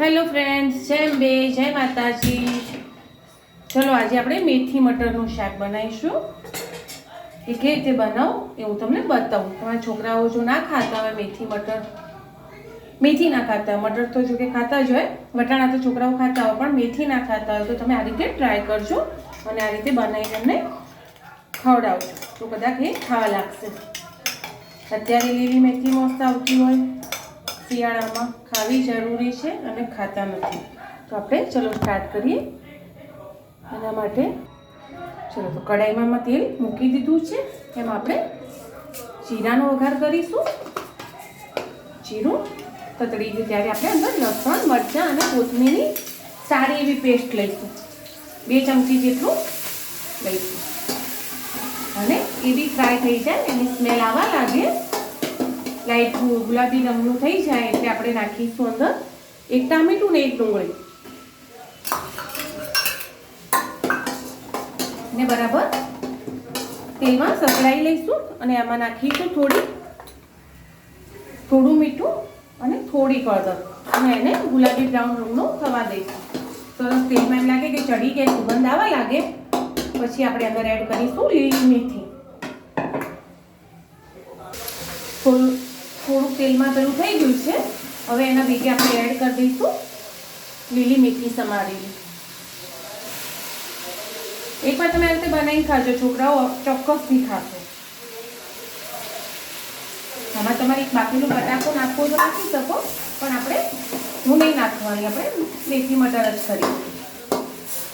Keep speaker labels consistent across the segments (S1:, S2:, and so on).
S1: Hello friends જય બે, જય માતાજી. ચલો આજે આપણે મેથી મટરનું શાક બનાવીશું. એ કેવી રીતે બનાવું એ હું તમને બતાવું. તમારા છોકરાઓ જો ના ખાતા હોય મેથી મટર, મેથી ના ખાતા હોય, મટર તો જો કે ખાતા જ હોય, વટાણા તો છોકરાઓ ખાતા હોય, પણ મેથી ના ખાતા હોય, તો તમે આ રીતે ટ્રાય કરજો અને આ રીતે બનાવીને એમને ખવડાવજો. તો કદાચ એ ખાવા લાગશે. અત્યારે લીલી મેથી મસ્ત આવતી હોય. શિયાળામાં ખાવી જરૂરી છે અને ખાતા નથી. તો આપણે ચલો સ્ટાર્ટ કરીએ. એના માટે ચલો તો કડાઈમાં તેલ મૂકી દીધું છે. એમાં આપણે જીરાનો વઘાર કરીશું. જીરું તતડી ગયું ત્યારે આપણે અંદર લસણ, મરચાં અને કોથમીરની સારી એવી પેસ્ટ લઈશું. બે ચમચી જેટલું લઈશું. અને એ બી ફ્રાય થઈ જાય એની સ્મેલ આવવા લાગે. લાઈટ ગુલાબી રંગનું થઈ જાય એટલે આપણે નાખીશું અંદર એક ટામેટું ને એક ડુંગળી. ને બરાબર તેલમાં સકડાઈ લઈશું અને આમાં નાખીશું થોડી થોડું મીઠું અને થોડી હળદર. અને એને ગુલાબી બ્રાઉન રંગનો થવા દઈશું. સરસ તેલમાં એમ લાગે કે ચડી ગયા, સુગંધ આવવા લાગે. પછી આપણે અંદર એડ કરીશું લીલી મેથી થોડું થોડુંક તેલમાં પેલું થઈ ગયું છે. હવે એના ભેગે આપણે એડ કરી દઈશું. લીલી મેથી સમારેલી. એકવાર તમે આ રીતે બનાવીને ખાજો, છોકરાઓ ચોક્કસથી ખાશો. આમાં તમારે એક બાકીનું બટાકો નાખવો તો નાખી શકો, પણ આપણે હું નહીં નાખવાની, આપણે મેથી મટર જ કરીએ.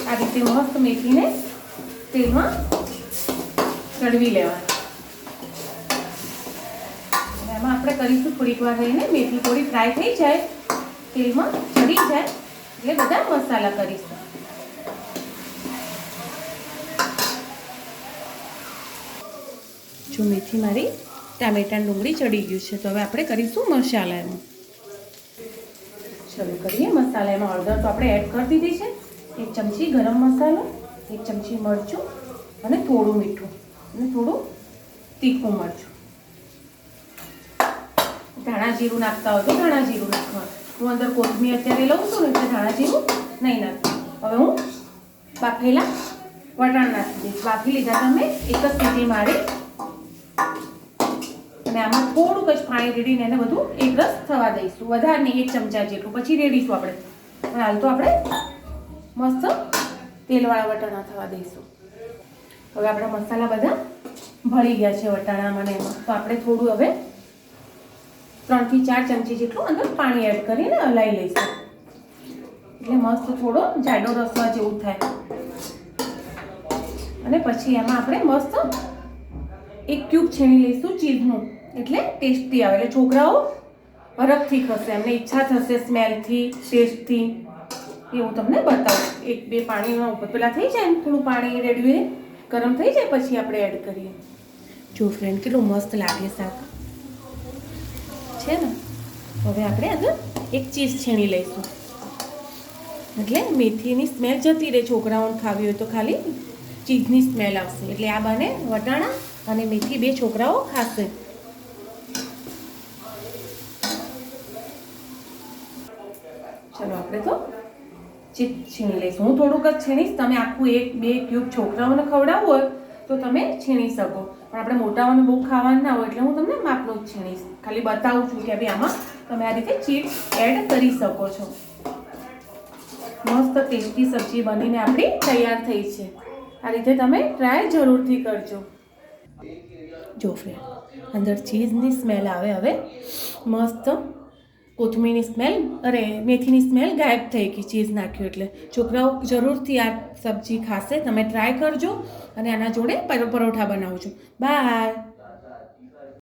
S1: આ રીતે મસ્ત મેથીને તેલમાં ચડવી લેવાની અને એમાં આપણે કરીશું થોડીક વાર રહીને. મેથી થોડી ફ્રાય થઈ જાય. તેલમાં ચડી જાય. એટલે બધા મસાલા કરીશું. જો મેથી મારી ટામેટા ડુંગળી ચડી ગયું છે, તો હવે આપણે કરીશું મસાલા એમાં. શરૂ કરીએ મસાલા એમાં હળદર તો આપણે એડ કરી દીધી છે. એક ચમચી ગરમ મસાલો, એક ચમચી મરચું અને થોડું મીઠું. અને થોડું તીખું મરચું. ધાણા જીરું નાખતા હોય તો ધાણા જીરું નાખવાનું હું અંદર કોથમીર અત્યારે લઉં છું ને એટલે ધાણા જીરું નહીં નાખતું હવે હું બાફેલા વટાણ નાખી દઈશ. બાફી લીધા તમે એક જ સીટી મારી. અને આમાં થોડુંક જ પાણી રેડીને એને બધું એકરસ થવા દઈશું. વધારે નહીં, એક ચમચા જેટલું. પછી રેડીશું આપણે. પણ હાલ તો આપણે મસ્ત તેલવાળા વટાણા થવા દઈશું. હવે આપણા મસાલા બધા ભળી ગયા છે વટાણામાં ને એમાં. તો આપણે થોડું હવે ત્રણથી ચાર ચમચી જેટલું અંદર પાણી એડ કરીને હલાવી લઈશું. એટલે મસ્ત થોડો જાડો રસવા જેવું થાય. અને પછી એમાં આપણે મસ્ત એક ક્યુબ છીણી લઈશું ચીઝનું. એટલે ટેસ્ટી આવે. એટલે છોકરાઓ હરખથી ખસે એમને ઈચ્છા થશે સ્મેલથી ટેસ્ટથી એ હું તમને બતાવું. એક, બે પાણીમાં ઉપર. પેલા થઈ જાય ને થોડું પાણી રેડ્યું ગરમ થઈ જાય, પછી આપણે એડ કરીએ. જો ફ્રેન્ડ કેટલું મસ્ત લાગે શાક. છે ને? હવે આપણે આગળ એક ચીઝ છીણી લઈશું. એટલે મેથીની સ્મેલ જતી રહે, છોકરાઓને ખાવી હોય તો ખાલી ચીઝની સ્મેલ આવશે. એટલે આ બને વટાણા અને મેથી બે છોકરાઓ ખાશે. ચલો, આપણે તો ચીજ છીણી લઈશું. હું થોડુંક જ છીણીશ. તમે આખું એક, બે ક્યુબ છોકરાઓને ખવડાવવું હોય તો તમે છીણી શકો. પણ આપણે મોટાઓને બહુ ખાવાનું ના હોય એટલે હું તમને માપનું જ છીણીશ. ખાલી બતાવું છું કે ભાઈ આમાં તમે આ રીતે ચીઝ એડ કરી શકો છો. મસ્ત ટેસ્ટી સબ્જી બનીને આપણી તૈયાર થઈ છે. આ રીતે તમે ટ્રાય જરૂરથી કરજો. જો ફ્રેન્ડ અંદર ચીઝની સ્મેલ આવે હવે. મસ્ત કોથમીરની સ્મેલ અરે મેથીની સ્મેલ ગાયબ થઈ ગઈ ચીઝ નાખ્યું એટલે. છોકરાઓ જરૂરથી આ સબ્જી ખાશે, તમે ટ્રાય કરજો અને આના જોડે પર- પરોઠા બનાવજો. બાય